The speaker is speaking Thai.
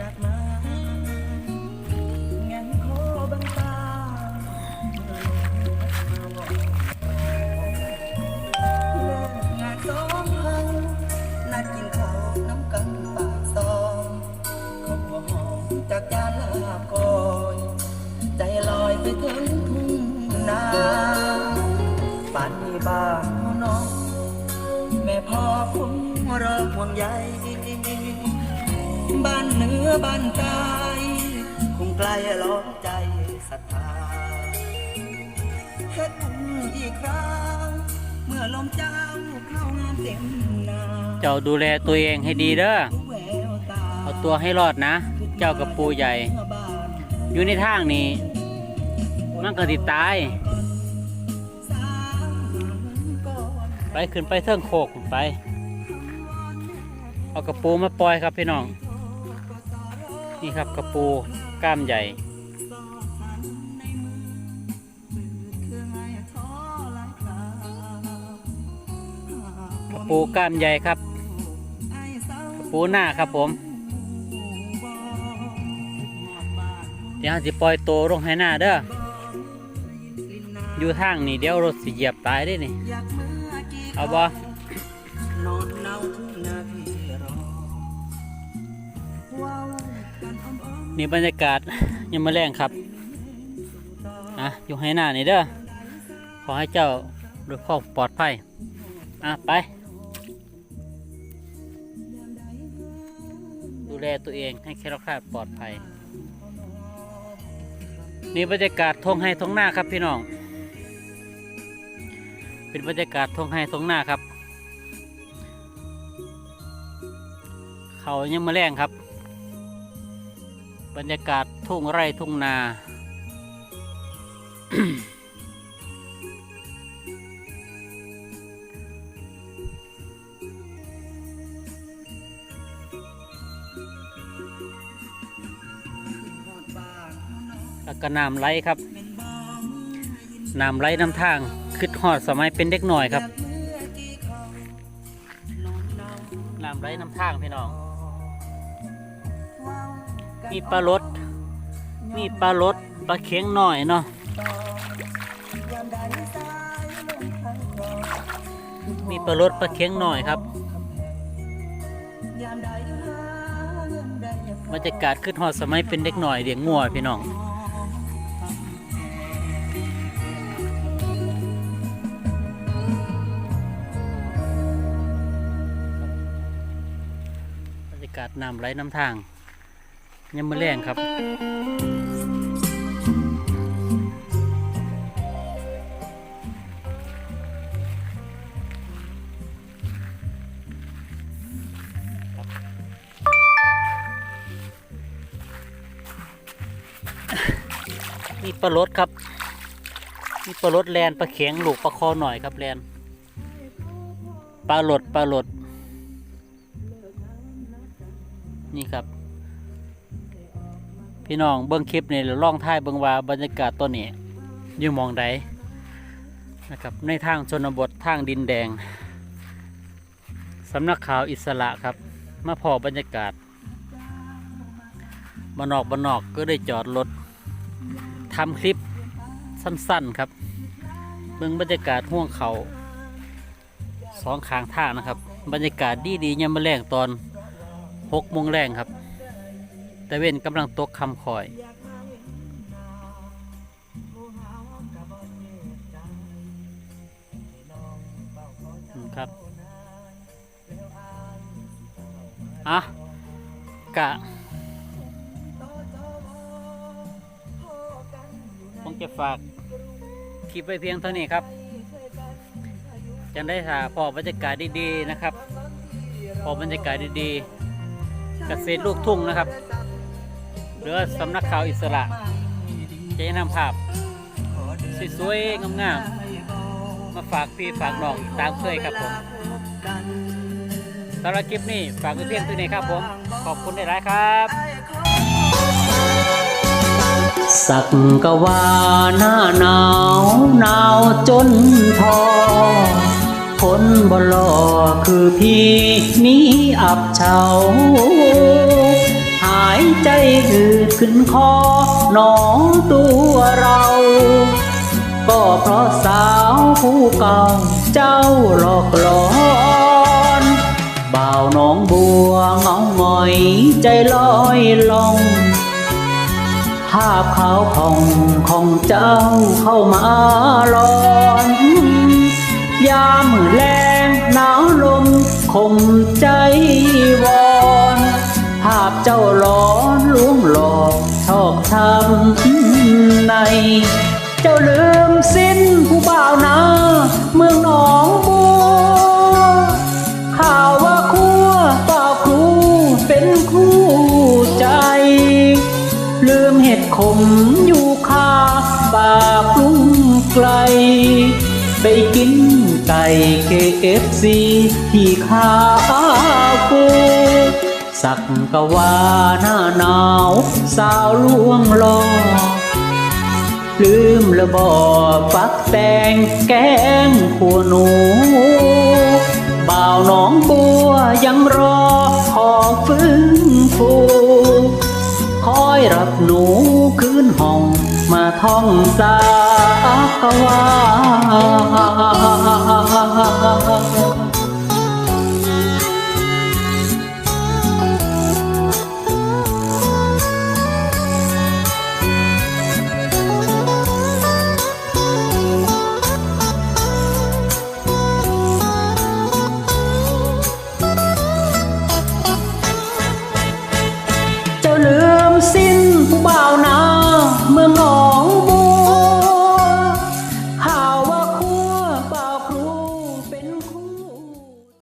จากมางั้นขอบังตาเมื่อลงมาบอกเลิกงานสองพันนัดกินข้าวน้ำกันปากซองขอบหัวหอมจากยานลาบก่อยใจลอยไปถึงทุ่งนาป่านนี้บ้างน้อง แม่พ่อคงรอห่วงใย บ้านเนื้อบ้านใต้คงไกลล้อมใจศรัทธาเฮ็ดบุญอีกครั้งเมื่อลมเจ้าเข้างานเต็มนาเจ้าดูแลตัวเองให้ดีเด้อเอาตัวให้รอดนะ เจ้ากับปูใหญ่ อยู่ในทางนี้มันก็ติดตาย ไปขึ้นไปเทิงโคกไป เอากระปูมาปล่อยครับพี่น้อง นี่ครับกระปูกล้ามใหญ่กระปูกล้ามใหญ่ครับกระปูหน้าครับผม เดี๋ยวสิปล่อยโตลงให้หน้าเด้ออยู่ทางนี่เดี๋ยวรถสิเหยียบตายได้นี่ เอาบ่ นี่บรรยากาศยังมาแรงครับอะอยู่ให้หน้านี่เด้อขอให้เจ้าโดยข้อปลอดภัยอะไป ดูแลตัวเองให้แคล้วคลาดปลอดภัย นี่บรรยากาศทงให้ทงหน้าครับพี่น้อง เป็นบรรยากาศทงให้ทงหน้าครับ เขายังมาแรงครับ บรรยากาศทุ่งไร่ทุ่งนา แล้วก็น้ำไหลครับ น้ำไหลน้ำทางขึ้นหอดสมัยเป็นเด็กหน่อยครับ น้ำไหลน้ำทางพี่น้อง มีปลารดมีปลารดปลาเข็งหน่อยเนาะมีปลารดปลาเข็งหน่อยครับบรรยากาศขึ้นหอดสมัยเป็นเด็กหน่อยเลี้ยงงัวพี่น้องบรรยากาศน้ำไหลน้ำทาง ยังมือแรงครับมีปลารดครับ มีปลารดแลนปลาเข็งหลูกปลาคอหน่อยครับแลนปลาหลดปลาหลดนี่ครับ พี่น้องเบิ้งคลิปนี่หรือล่องท้ายเบิ้งว่าบรรยากาศตัวนี้อยู่มองใดนะครับในทางชนบททางดินแดงสำนักข่าวอิสระครับ มาพอบรรยากาศบนนอกบนนอกก็ได้จอดรถทำคลิปสั้นๆครับเบิ้องบรรยากาศห่วงเขาสองข้างทางนะครับ บรรยากาศดีๆยามมาแรงตอนหกโมงแรงครับ แต่เว้นกำลังตกคำคอย ครับอะกะคงจะฝากคลิปไปเพียงเท่านี้ครับจังได้ถ่าพอบรรยากาศดีๆนะครับ พอบรรยากาศดีๆเกษตรลูกทุ่งนะครับ หรือสำนักข่าวอิสระจะนำภาพสวยๆงามๆมาฝากพี่ฝากน้องตามเคยครับผมสำหรับคลิปนี้ฝากเพียงเท่านี้ครับผม ขอบคุณหลายครับ สักกะว่าหน้าหนาวหนาวจนพอคนบ่หล่อคือพี่มีอับเฉา หายใจหืดขึ้นคอหนอตัวเรา ก็เพราะสาวผู้เก่าเจ้าหลอกหลอนบ่าวน้องบัวเงาหงอยใจลอยลงภาพขาวผ่องของเจ้าเข้ามาหลอนยามมือแรงหนาวลมคมใจ ใน เจ้าลืมสิ้นผู้บ่าวนาเมืองหนองบัวข่าวว่าคู่ป่าวครูเป็นคู่ใจ ลืมเห็ดขมอยู่คาปากลุงไกล ไปกินไก่เคเอฟซีที่ข้าฟูสักกะว่าหน้าหนาว สาวลวงลอ ลืมระบอฟักแตงแกงขัวหนูบ่าวหน้องบัวยังรอขอฟื้นฟูคอยรับหนูคืนห้องมาท่องสากวา